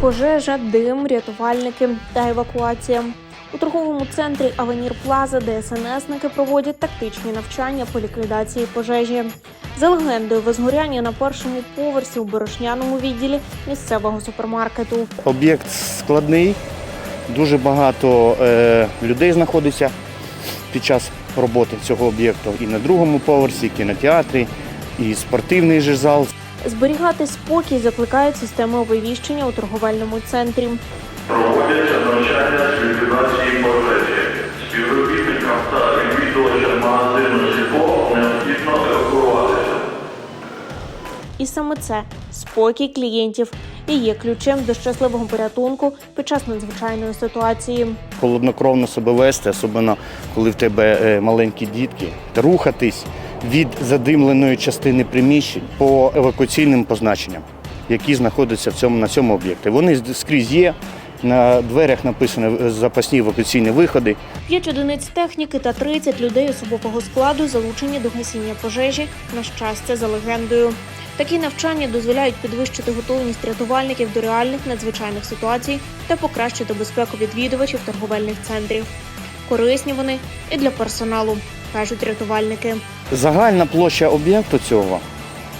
Пожежа, дим, рятувальники та евакуація. У торговому центрі Авенір Плаза ДСНСники проводять тактичні навчання по ліквідації пожежі. За легендою, возгоряння на першому поверсі у борошняному відділі місцевого супермаркету. Об'єкт складний, дуже багато е, людей знаходиться під час роботи цього об'єкту і на другому поверсі, і кінотеатрі, і спортивний же зал. Зберігати спокій закликають системи оповіщення у торговельному центрі. Проводяться навчання з ліквідації пожежі. Співробітникам та відвідувачам магазину СІПО необхідно евакуюватися. І саме це спокій клієнтів і є ключем до щасливого порятунку під час надзвичайної ситуації. Холоднокровно себе вести, особливо коли в тебе е, маленькі дітки, рухатись від задимленої частини приміщень по евакуаційним позначенням, які знаходяться в цьому, на цьому об'єкті. Вони скрізь є. На дверях написано е, запасні евакуаційні виходи. П'ять одиниць техніки та 30 людей особового складу залучені до гасіння пожежі. На щастя, за легендою. Такі навчання дозволяють підвищити готовність рятувальників до реальних надзвичайних ситуацій та покращити безпеку відвідувачів торговельних центрів. Корисні вони і для персоналу, кажуть рятувальники. Загальна площа об'єкту цього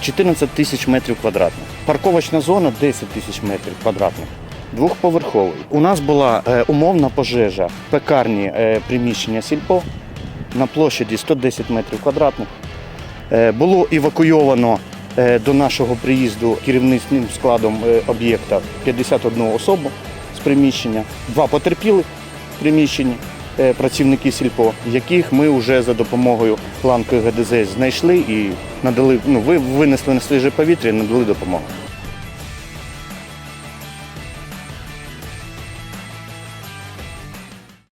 14 тисяч метрів квадратних. Парковочна зона 10 тисяч метрів квадратних. Двохповерховий. У нас була е, умовна пожежа пекарні е, приміщення сільпо на площаді 110 метрів квадратних. Е, було евакуйовано е, до нашого приїзду керівництвом складом е, об'єкта 51 особу з приміщення, два потерпілих в приміщенні працівники сільпо, яких ми вже за допомогою планкою ГДЗ знайшли і надали, ну, ви- винесли на свіже повітря і надали допомогу.